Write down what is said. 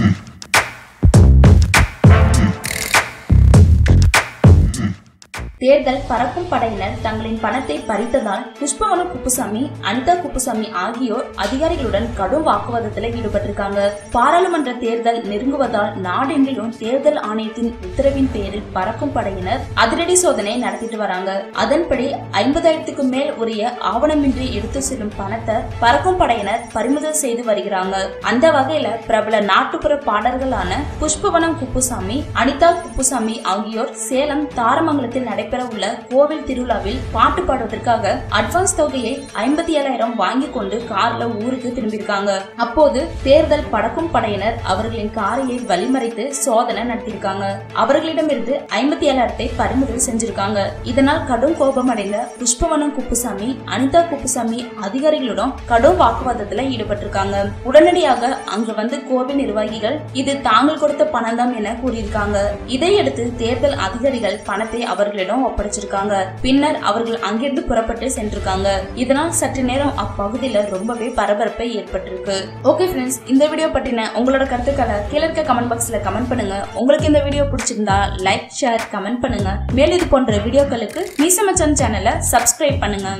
Listen. தேர்தல் பறக்கும் படையினர் தங்களின் பணத்தை பறித்ததால் புஷ்பவனம் குப்புசாமி அனிதா குப்புசாமி ஆகியோர் அதிகாரிகளுடன் கடும் வாக்குவாதத்தில் ஈடுபட்டிருக்காங்க. பாராளுமன்ற தேர்தல் நெருங்குவதால் நாடெங்கிலும் தேர்தல் ஆணையத்தின் உத்தரவின் பேரில் பறக்கும் படையினர் அதிரடி சோதனை நடத்திட்டு வராங்க. அதன்படி ஐம்பதாயிரத்துக்கு மேல் உரிய ஆவணமின்றி எடுத்து செல்லும் பணத்தை பறக்கும் படையினர் பறிமுதல் செய்து வருகிறாங்க. அந்த வகையில பிரபல நாட்டுப்புற பாடல்களான புஷ்பவனம் குப்புசாமி அனிதா குப்புசாமி ஆகியோர் சேலம் தாரமங்கலத்தில் நடைபெற உள்ள கோவில் திருவிழாவில் பாட்டு பாடுவதற்காக அட்வான்ஸ் தொகையை ஐம்பத்தி ஏழாயிரம் வாங்கி கொண்டு கார்ல ஊருக்கு திரும்பியிருக்காங்க. அப்போது தேர்தல் படக்கும் படையினர் அவர்களின் காரையை வழிமறைத்து சோதனை நடத்தியிருக்காங்க. அவர்களிடமிருந்து ஐம்பத்தி ஏழாயிரத்தை பறிமுதல் செஞ்சிருக்காங்க. இதனால் கடும் கோபமடைந்த புஷ்பவனம் குப்புசாமி அனிதா குப்புசாமி அதிகாரிகளுடன் கடும் வாக்குவாதத்துல ஈடுபட்டிருக்காங்க. உடனடியாக அங்கு வந்து கோவில் நிர்வாகிகள் இது தாங்கள் கொடுத்த பணம் தான் என கூறியிருக்காங்க. இதையடுத்து தேர்தல் அதிகாரிகள் பணத்தை அவர்களிடம் ஒப்படைச்சிருக்காங்க. பின்னர் அவர்கள் அங்கிருந்து புறப்பட்டு சென்றிருக்காங்க. இதனால் சற்று நேரம் அப்பகுதியில ரொம்பவே பரபரப்பை ஏற்பட்டிருக்கு. ஓகே ஃப்ரெண்ட்ஸ் இந்த வீடியோ பற்றின உங்களோட கருத்துக்களை கீழே இருக்க கமெண்ட் பாக்ஸ்ல கமெண்ட் பண்ணுங்க. உங்களுக்கு இந்த வீடியோ பிடிச்சிருந்தா லைக் ஷேர் கமெண்ட் பண்ணுங்க. மேலும் இது போன்ற வீடியோக்களுக்கு மீசமச்சன் சேனலை சப்ஸ்கிரைப் பண்ணுங்க.